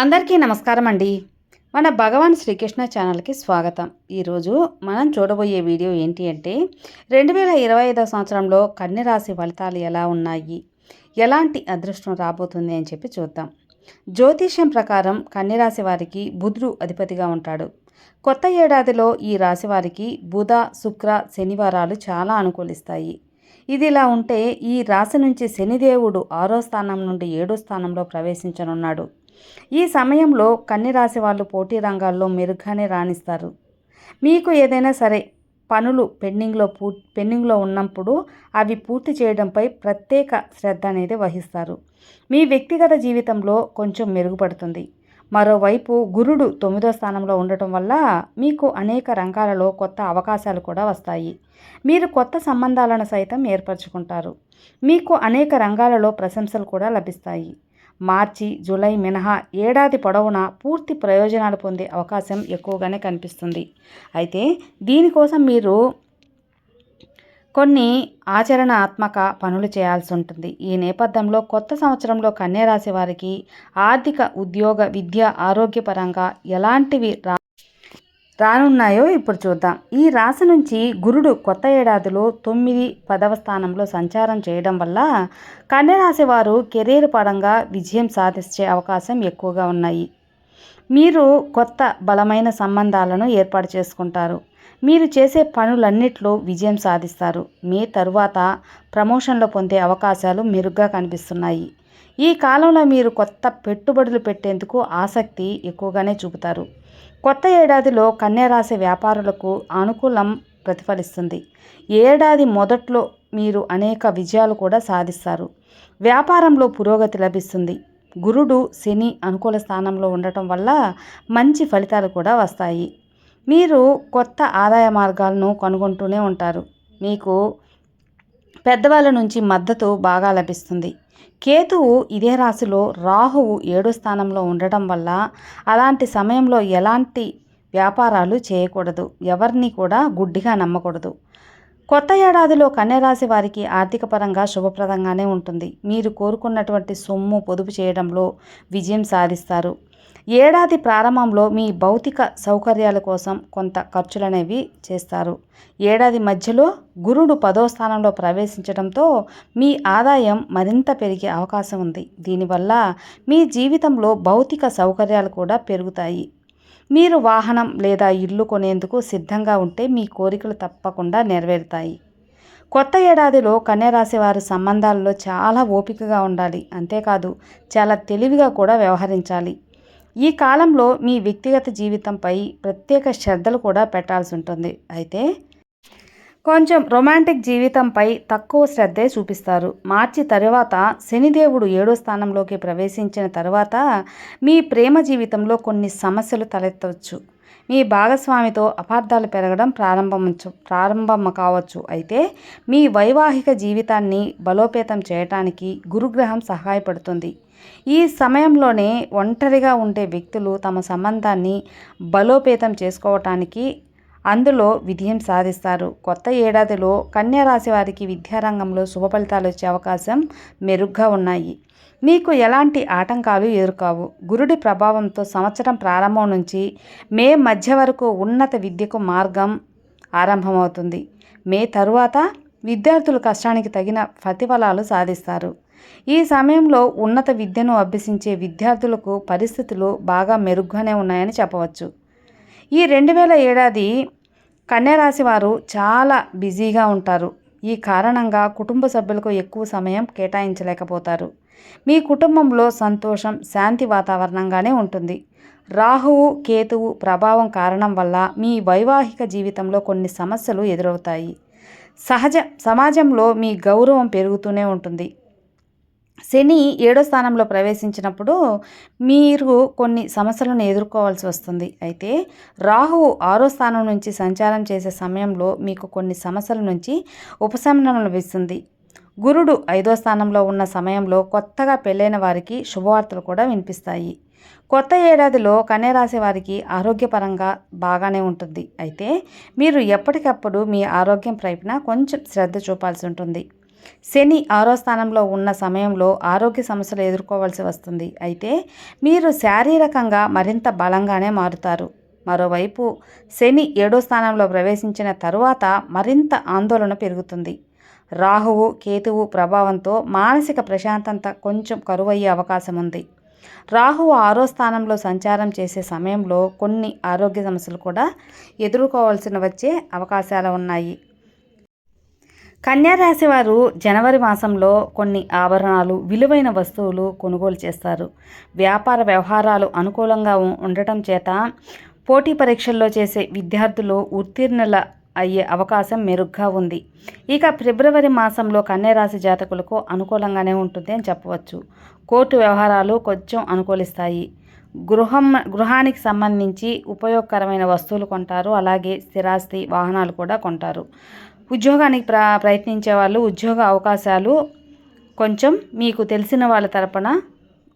అందరికీ నమస్కారం అండి. మన భగవాన్ శ్రీకృష్ణ ఛానల్కి స్వాగతం. ఈరోజు మనం చూడబోయే వీడియో ఏంటి అంటే రెండు వేల ఇరవై ఐదవ సంవత్సరంలో కన్య రాశి ఫలితాలు ఎలా ఉన్నాయి? ఎలాంటి అదృష్టం రాబోతుంది అని చెప్పి చూద్దాం. జ్యోతిష్యం ప్రకారం కన్యరాశి వారికి బుధుడు అధిపతిగా ఉంటాడు. కొత్త ఏడాదిలో ఈ రాశి వారికి బుధ శుక్ర శనివారాలు చాలా అనుకూలిస్తాయి. ఇది ఇలా ఉంటే ఈ రాశి నుంచి శనిదేవుడు ఆరో స్థానం నుండి ఏడో స్థానంలో ప్రవేశించనున్నాడు. ఈ సమయంలో కన్ని రాశి వాళ్ళు పోటీ రంగాల్లో మెరుగ్గానే రాణిస్తారు. మీకు ఏదైనా సరే పనులు పెండింగ్లో పూ పెండింగ్లో ఉన్నప్పుడు అవి పూర్తి చేయడంపై ప్రత్యేక శ్రద్ధ అనేది వహిస్తారు. మీ వ్యక్తిగత జీవితంలో కొంచెం మెరుగుపడుతుంది. మరోవైపు గురుడు తొమ్మిదో స్థానంలో ఉండటం వల్ల మీకు అనేక రంగాలలో కొత్త అవకాశాలు కూడా వస్తాయి. మీరు కొత్త సంబంధాలను సైతం ఏర్పరచుకుంటారు. మీకు అనేక రంగాలలో ప్రశంసలు కూడా లభిస్తాయి. మార్చి జూలై మినహా ఏడాది పొడవునా పూర్తి ప్రయోజనాలు పొందే అవకాశం ఎక్కువగానే కనిపిస్తుంది. అయితే దీనికోసం మీరు కొన్ని ఆచరణాత్మక పనులు చేయాల్సి ఉంటుంది. ఈ నేపథ్యంలో కొత్త సంవత్సరంలో కన్యరాశి వారికి ఆర్థిక ఉద్యోగ విద్య ఆరోగ్యపరంగా ఎలాంటివి రా రానున్నాయో ఇప్పుడు చూద్దాం. ఈ రాశి నుంచి గురుడు కొత్త ఏడాదిలో తొమ్మిది పదవ స్థానంలో సంచారం చేయడం వల్ల కన్యరాశి వారు కెరీర్ పరంగా విజయం సాధించే అవకాశం ఎక్కువగా ఉన్నాయి. మీరు కొత్త బలమైన సంబంధాలను ఏర్పాటు చేసుకుంటారు. మీరు చేసే పనులన్నిట్లో విజయం సాధిస్తారు. మీ తరువాత ప్రమోషన్లో పొందే అవకాశాలు మెరుగ్గా కనిపిస్తున్నాయి. ఈ కాలంలో మీరు కొత్త పెట్టుబడులు పెట్టేందుకు ఆసక్తి ఎక్కువగానే చూపుతారు. కొత్త ఏడాదిలో కన్యరాశి వ్యాపారులకు అనుకూలం ప్రతిఫలిస్తుంది. ఏడాది మొదట్లో మీరు అనేక విజయాలు కూడా సాధిస్తారు. వ్యాపారంలో పురోగతి లభిస్తుంది. గురుడు శని అనుకూల స్థానంలో ఉండటం వల్ల మంచి ఫలితాలు కూడా వస్తాయి. మీరు కొత్త ఆదాయ మార్గాలను కనుగొంటూనే ఉంటారు. మీకు పెద్దవాళ్ళ నుంచి మద్దతు బాగా లభిస్తుంది. కేతువు ఇదే రాశిలో రాహువు ఏడో స్థానంలో ఉండటం వల్ల అలాంటి సమయంలో ఎలాంటి వ్యాపారాలు చేయకూడదు. ఎవరిని కూడా గుడ్డిగా నమ్మకూడదు. కొత్త ఏడాదిలో కన్యరాశి వారికి ఆర్థిక పరంగా శుభప్రదంగానే ఉంటుంది. మీరు కోరుకున్నటువంటి సొమ్ము పొదుపు చేయడంలో విజయం సాధిస్తారు. ఏడాది ప్రారంభంలో మీ భౌతిక సౌకర్యాల కోసం కొంత ఖర్చులనేవి చేస్తారు. ఏడాది మధ్యలో గురుడు పదో స్థానంలో ప్రవేశించడంతో మీ ఆదాయం మరింత పెరిగే అవకాశం ఉంది. దీనివల్ల మీ జీవితంలో భౌతిక సౌకర్యాలు కూడా పెరుగుతాయి. మీరు వాహనం లేదా ఇల్లు కొనేందుకు సిద్ధంగా ఉంటే మీ కోరికలు తప్పకుండా నెరవేరుతాయి. కొత్త ఏడాదిలో కన్యరాశి వారి సంబంధాల్లో చాలా ఓపికగా ఉండాలి. అంతేకాదు చాలా తెలివిగా కూడా వ్యవహరించాలి. ఈ కాలంలో మీ వ్యక్తిగత జీవితంపై ప్రత్యేక శ్రద్ధలు కూడా పెట్టాల్సి ఉంటుంది. అయితే కొంచెం రొమాంటిక్ జీవితంపై తక్కువ శ్రద్ధే చూపిస్తారు. మార్చి తరువాత శనిదేవుడు ఏడో స్థానంలోకి ప్రవేశించిన తర్వాత మీ ప్రేమ జీవితంలో కొన్ని సమస్యలు తలెత్తవచ్చు. మీ భాగస్వామితో అపార్థాలు పెరగడం ప్రారంభమచ్చు ప్రారంభం కావచ్చు. అయితే మీ వైవాహిక జీవితాన్ని బలోపేతం చేయటానికి గురుగ్రహం సహాయపడుతుంది. ఈ సమయంలోనే ఒంటరిగా ఉండే వ్యక్తులు తమ సంబంధాన్ని బలోపేతం చేసుకోవటానికి అందులో విజయం సాధిస్తారు. కొత్త ఏడాదిలో కన్యా రాశి వారికి విద్యారంగంలో శుభ ఫలితాలు వచ్చే అవకాశం మెరుగ్గా ఉన్నాయి. మీకు ఎలాంటి ఆటంకాలు ఎదుర్కావు? గురుడి ప్రభావంతో సంవత్సరం ప్రారంభం నుంచి మే మధ్య వరకు ఉన్నత విద్యకు మార్గం ఆరంభమవుతుంది. మే తరువాత విద్యార్థులు కష్టానికి తగిన ప్రతిఫలాలు సాధిస్తారు. ఈ సమయంలో ఉన్నత విద్యను అభ్యసించే విద్యార్థులకు పరిస్థితులు బాగా మెరుగ్గానే ఉన్నాయని చెప్పవచ్చు. ఈ రెండు వేల ఏడాది కన్యారాశి వారు చాలా బిజీగా ఉంటారు. ఈ కారణంగా కుటుంబ సభ్యులకు ఎక్కువ సమయం కేటాయించలేకపోతారు. మీ కుటుంబంలో సంతోషం శాంతి వాతావరణంగానే ఉంటుంది. రాహువు కేతువు ప్రభావం కారణం వల్ల మీ వైవాహిక జీవితంలో కొన్ని సమస్యలు ఎదురవుతాయి. సహజ సమాజంలో మీ గౌరవం పెరుగుతూనే ఉంటుంది. శని ఏడో స్థానంలో ప్రవేశించినప్పుడు మీరు కొన్ని సమస్యలను ఎదుర్కోవాల్సి వస్తుంది. అయితే రాహువు ఆరో స్థానం నుంచి సంచారం చేసే సమయంలో మీకు కొన్ని సమస్యల నుంచి ఉపశమనం లభిస్తుంది. గురుడు ఐదో స్థానంలో ఉన్న సమయంలో కొత్తగా పెళ్ళైన వారికి శుభవార్తలు కూడా వినిపిస్తాయి. కొత్త ఏడాదిలో కన్యరాశి వారికి ఆరోగ్యపరంగా బాగానే ఉంటుంది. అయితే మీరు ఎప్పటికప్పుడు మీ ఆరోగ్యం ప్రైపున కొంచెం శ్రద్ధ చూపాల్సి ఉంటుంది. శని ఆరో స్థానంలో ఉన్న సమయంలో ఆరోగ్య సమస్యలు ఎదుర్కోవాల్సి వస్తుంది. అయితే మీరు శారీరకంగా మరింత బలంగానే మారుతారు. మరోవైపు శని ఏడో స్థానంలో ప్రవేశించిన తరువాత మరింత ఆందోళన పెరుగుతుంది. రాహువు కేతువు ప్రభావంతో మానసిక ప్రశాంతత కొంచెం కరువయ్యే అవకాశం ఉంది. రాహువు ఆరో స్థానంలో సంచారం చేసే సమయంలో కొన్ని ఆరోగ్య సమస్యలు కూడా ఎదుర్కోవాల్సిన వచ్చే అవకాశాలు ఉన్నాయి. కన్యారాశి వారు జనవరి మాసంలో కొన్ని ఆభరణాలు విలువైన వస్తువులు కొనుగోలు చేస్తారు. వ్యాపార వ్యవహారాలు అనుకూలంగా ఉండటం చేత పోటీ పరీక్షల్లో చేసే విద్యార్థులు ఉత్తీర్ణుల అయ్యే అవకాశం మెరుగ్గా ఉంది. ఇక ఫిబ్రవరి మాసంలో కన్యారాశి జాతకులకు అనుకూలంగానే ఉంటుంది అని చెప్పవచ్చు. కోర్టు వ్యవహారాలు కొంచెం అనుకూలిస్తాయి. గృహం గృహానికి సంబంధించి ఉపయోగకరమైన వస్తువులు కొంటారు. అలాగే స్థిరాస్తి వాహనాలు కూడా కొంటారు. ఉద్యోగానికి ప్ర ప్రయత్నించే వాళ్ళు ఉద్యోగ అవకాశాలు కొంచెం మీకు తెలిసిన వాళ్ళ తరపున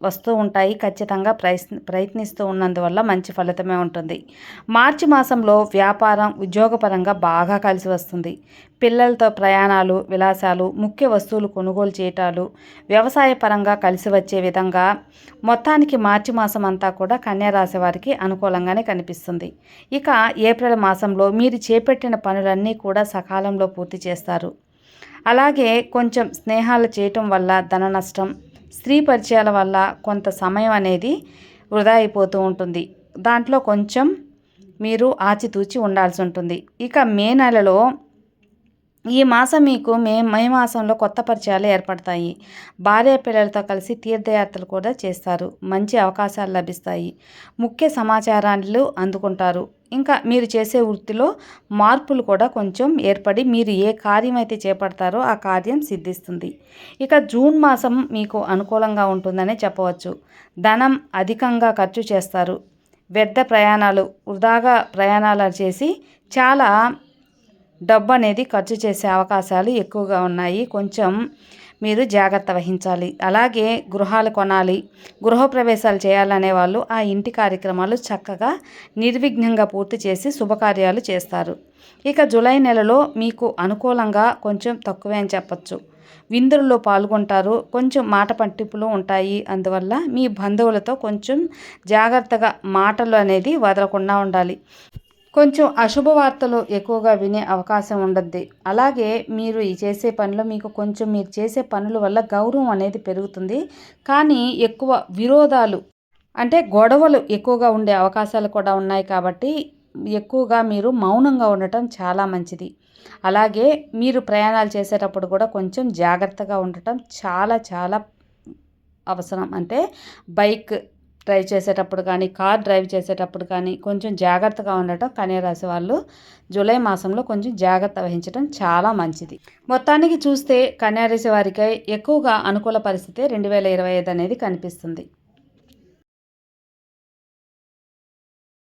వస్తూ ఉంటాయి. ఖచ్చితంగా ప్రయత్ని ప్రయత్నిస్తూ ఉన్నందువల్ల మంచి ఫలితమే ఉంటుంది. మార్చి మాసంలో వ్యాపారం ఉద్యోగపరంగా బాగా కలిసి వస్తుంది. పిల్లలతో ప్రయాణాలు విలాసాలు ముఖ్య వస్తువులు కొనుగోలు చేయటాలు వ్యవసాయ పరంగా కలిసి వచ్చే విధంగా మొత్తానికి మార్చి మాసం అంతా కూడా కన్యా రాశి వారికి అనుకూలంగానే కనిపిస్తుంది. ఇక ఏప్రిల్ మాసంలో మీరు చేపట్టిన పనులన్నీ కూడా సకాలంలో పూర్తి చేస్తారు. అలాగే కొంచెం స్నేహాలు చేయటం వల్ల ధన నష్టం స్త్రీ పరిచయాల వల్ల కొంత సమయం అనేది వృధా అయిపోతూ ఉంటుంది. దాంట్లో కొంచెం మీరు ఆచితూచి ఉండాల్సి ఉంటుంది. ఇక మే నెలలో ఈ మాసం మీకు మే మే మాసంలో కొత్త పరిచయాలు ఏర్పడతాయి. భార్య పిల్లలతో కలిసి తీర్థయాత్రలు కూడా చేస్తారు. మంచి అవకాశాలు లభిస్తాయి. ముఖ్య సమాచారాలు అందుకుంటారు. ఇంకా మీరు చేసే వృత్తిలో మార్పులు కూడా కొంచెం ఏర్పడి మీరు ఏ కార్యం అయితే చేపడతారో ఆ కార్యం సిద్ధిస్తుంది. ఇక జూన్ మాసం మీకు అనుకూలంగా ఉంటుందనే చెప్పవచ్చు. ధనం అధికంగా ఖర్చు చేస్తారు. వ్యర్థ ప్రయాణాలు వృధాగా ప్రయాణాలు చేసి చాలా డబ్బు అనేది ఖర్చు చేసే అవకాశాలు ఎక్కువగా ఉన్నాయి. కొంచెం మీరు జాగ్రత్త వహించాలి. అలాగే గృహాలు కొనాలి. గృహప్రవేశాలు చేయాలనే వాళ్ళు ఆ ఇంటి కార్యక్రమాలు చక్కగా నిర్విఘ్నంగా పూర్తి చేసి శుభకార్యాలు చేస్తారు. ఇక జూలై నెలలో మీకు అనుకూలంగా కొంచెం తక్కువే అని చెప్పచ్చు. విందులలో పాల్గొంటారు. కొంచెం మాట పట్టింపులు ఉంటాయి. అందువల్ల మీ బంధువులతో కొంచెం జాగ్రత్తగా మాటలు అనేది వదలకుండా ఉండాలి. కొంచెం అశుభ వార్తలు ఎక్కువగా వినే అవకాశం ఉండద్ది. అలాగే మీరు ఈ చేసే పనిలో మీకు కొంచెం మీరు చేసే పనుల వల్ల గౌరవం అనేది పెరుగుతుంది. కానీ ఎక్కువ విరోధాలు అంటే గొడవలు ఎక్కువగా ఉండే అవకాశాలు కూడా ఉన్నాయి కాబట్టి ఎక్కువగా మీరు మౌనంగా ఉండటం చాలా మంచిది. అలాగే మీరు ప్రయాణాలు చేసేటప్పుడు కూడా కొంచెం జాగ్రత్తగా ఉండటం చాలా చాలా అవసరం. అంటే బైక్ డ్రైవ్ చేసేటప్పుడు కానీ కార్ డ్రైవ్ చేసేటప్పుడు కానీ కొంచెం జాగ్రత్తగా ఉండటం కన్యరాశి వాళ్ళు జూలై మాసంలో కొంచెం జాగ్రత్త వహించడం చాలా మంచిది. మొత్తానికి చూస్తే కన్యారాశి వారికై ఎక్కువగా అనుకూల పరిస్థితి రెండు వేల ఇరవై ఐదు అనేది కనిపిస్తుంది.